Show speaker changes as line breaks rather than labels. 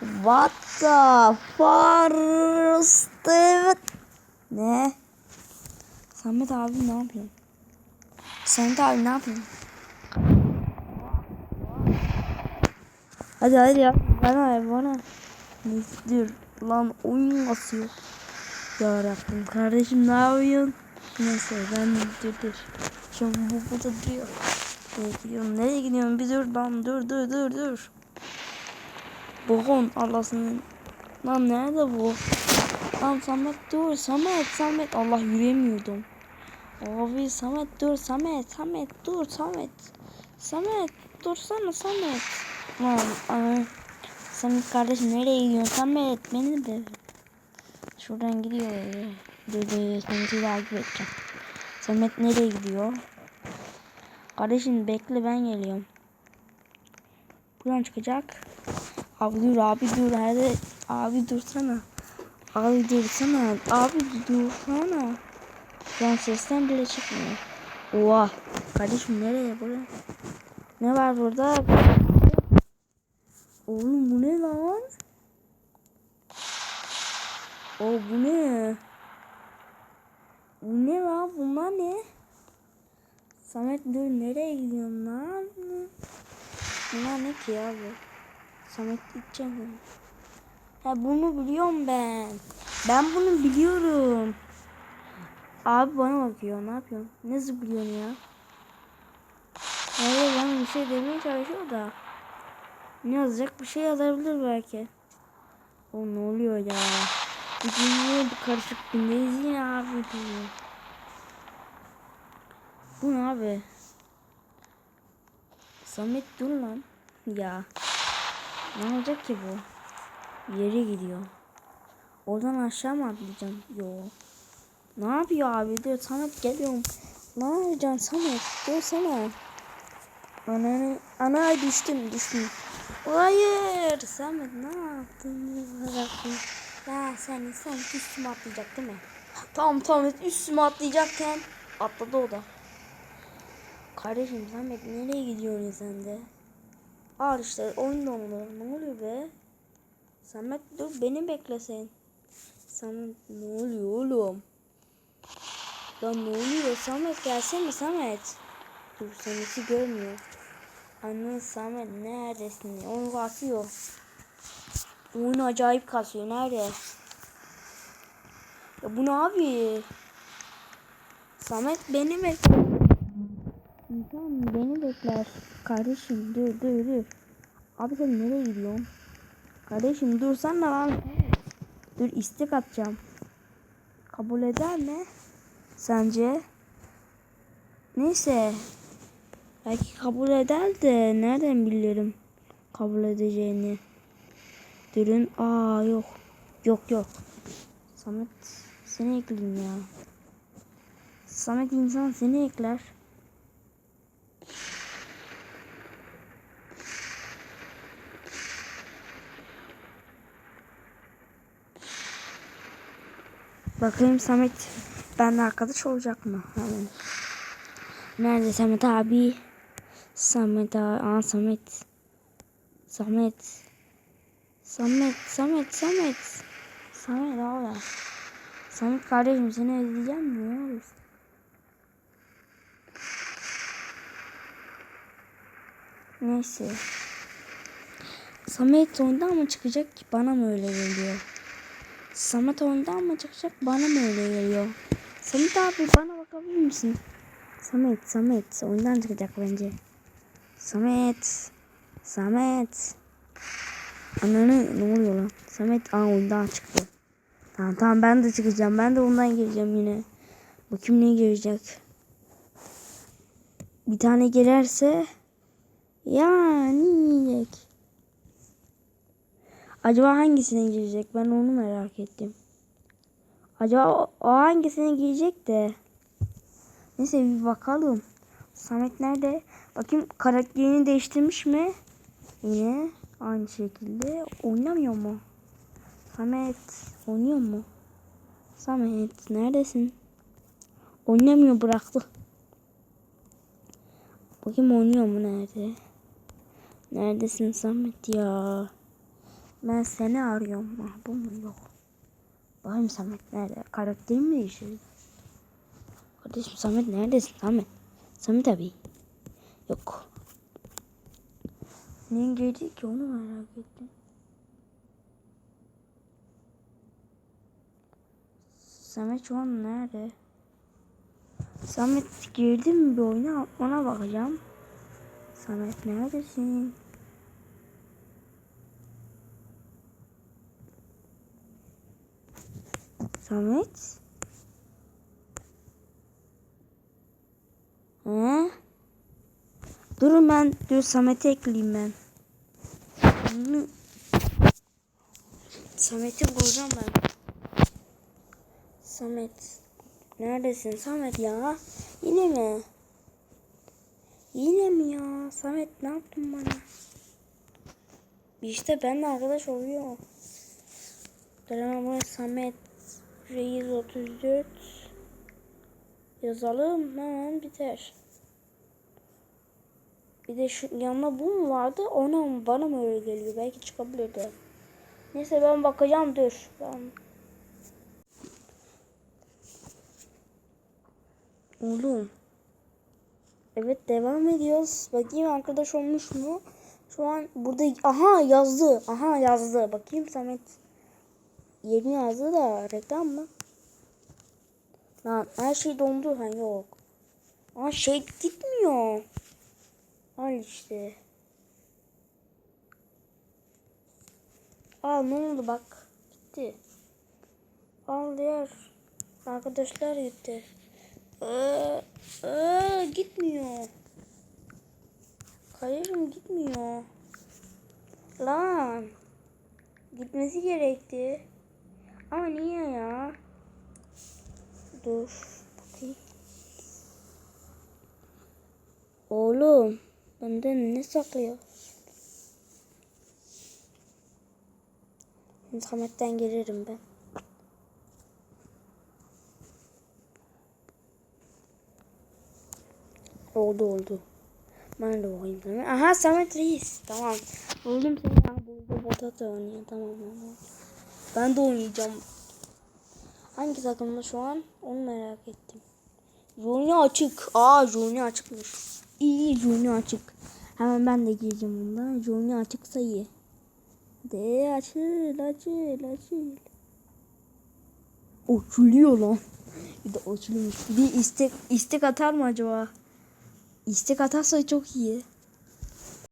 What the first Ne? Samet abi ne yapıyorsun? Samet abi ne yapıyorsun? Hadi hadi ya. Bana bana. Dur lan oyun kasıyor. Ya Rabbim kardeşim ne yapıyorsun? Neyse ben dur dur. Şu an bu burada duruyor. Nereye gidiyorum? Bir dur lan dur dur dur dur. Boğun Allah'ını. Lan nerede bu? Lan Samet dur Samet Samet. Allah yürüyemiyordum. Abi Samet dur Samet Samet dur Samet. Samet dursana Samet. Lan ana. Samet kardeşim nereye gidiyorsun Samet? Beni de. Şuradan gidiyor. Dur dur Samet'i takip edeceğim. Samet nereye gidiyor? Kardeşim bekle ben geliyorum. Buradan çıkacak. Dur abi dur hadi. Abi dursana. Abi dursana. Abi dursana. Ben sesten bile çıkmıyor. Oha. Kardeşim nereye buraya? Ne var burada? Oğlum bu ne lan? O bu ne? Bu ne lan? Bunlar ne? Samet dur nereye gidiyorsun lan? Bunlar ne ki ya? Samet gideceğim. Ha bunu biliyorum ben. Ben bunu biliyorum. Abi bana bakıyor. Ne yapıyorsun? Ne zıplıyorsun ya? Hayır ben bir şey demeye çalışıyor da. Ne yazacak? Bir şey yazabilir belki. O ne oluyor ya? Bugün bu karışık gündeyiz yine abi. Bu ne abi? Samet dur lan. Ya. Ne olacak ki bu? Yere gidiyor. Oradan aşağı mı atlayacağım? Yo. Ne yapıyor abi? Dur Samet geliyorum. Ne yapacaksın Samet? Dur sana. Ana, ana düştüm düştüm. Hayır Samet ne yaptın? Ya sen sen üstüme atlayacak değil mi? Tamam tamam üstüme atlayacakken atladı o da. Kardeşim Samet nereye gidiyorsun sen de? Al işte oyun dondu. Ne oluyor be? Samet dur beni beklesin. Samet ne oluyor oğlum? Ya ne oluyor Samet gelsene Samet. Dur Samet'i görmüyor. Anne Samet neredesin? Onu kasıyor. Oyun acayip kasıyor. Nerede? Ya bu ne abi? Samet beni bekler. İnsan beni bekler. Kardeşim dur dur dur. Abi sen nereye gidiyorsun? Kardeşim dursana lan. Dur istek atacağım. Kabul eder mi? Sence? Neyse. Belki kabul eder de nereden bilirim kabul edeceğini. Durun. Aa yok. Yok yok. Samet seni ekleyeyim ya. Samet insan seni ekler. Bakayım Samet benimle arkadaş olacak mı? Hemen. Nerede Samet abi? Samet abi. Aa Samet. Samet. Samet, Samet, Samet. Samet abi. Samet kardeşim seni özleyeceğim mi? Ne olursun? Neyse. Samet oyundan mı çıkacak ki bana mı öyle geliyor? Samet oyundan mı çıkacak bana mı öyle geliyor? Samet abi bana bakabilir misin? Samet, Samet oyundan çıkacak bence. Samet, Samet. Ananı ne oluyor lan? Samet aa oyundan çıktı. Tamam tamam ben de çıkacağım. Ben de ondan gireceğim yine. Bakayım ne girecek. Bir tane girerse yani yiyecek. Acaba hangisine girecek? Ben onu merak ettim. Acaba o, o hangisine girecek de? Neyse bir bakalım. Samet nerede? Bakayım karakterini değiştirmiş mi? Yine aynı şekilde. Oynamıyor mu? Samet oynuyor mu? Samet neredesin? Oynamıyor bıraktı. Bakayım oynuyor mu nerede? Neredesin Samet ya? Ben seni arıyorum. Ah? Yok. Bakayım Samet nerede? Karakterim mi değişti? Kardeşim Samet neredesin Samet? Samet abi. Yok. Niye geldi ki onu merak ettim. Samet şu an nerede? Samet girdi mi bir oyuna ona bakacağım. Samet neredesin? Samet? He? Durun ben dur Samet'i ekleyeyim ben. Samet'i bulacağım ben. Samet. Neredesin Samet ya? Yine mi? Yine mi ya? Samet ne yaptın bana? İşte benimle arkadaş oluyor. Drama Samet Reis 34 yazalım hemen biter. Bir de şu yanına bu mu vardı? Ona mı bana mı öyle geliyor? Belki çıkabilirdi. Neyse ben bakacağım dur. Ben... Oğlum. Evet devam ediyoruz. Bakayım arkadaş olmuş mu? Şu an burada aha yazdı. Aha yazdı. Bakayım Samet. Yerini yazdı da reklam mı? Lan her şey dondu. Ha yok. Aa şey gitmiyor. Al işte. Aa ne oldu bak. Gitti. Al diğer arkadaşlar gitti. Ee, ee, gitmiyor. Kayırım gitmiyor. Lan. Gitmesi gerekti. Ama niye ya? Dur. Bakayım. Oğlum. Benden ne saklıyor? Samet'ten gelirim ben. Oldu oldu. Ben de Samet. Aha Samet Reis. Tamam. Buldum seni. Buldum. Potato oynuyor. Tamam tamam. Ben de oynayacağım. Hangi takımda şu an? Onu merak ettim. Juni açık. Aa Juni açıkmış. İyi Juni açık. Hemen ben de gireceğim bundan. Juni açıksa iyi. De açıl açıl açıl. Açılıyor lan. Bir de açılmış. Bir istek istek atar mı acaba? İstek atarsa çok iyi.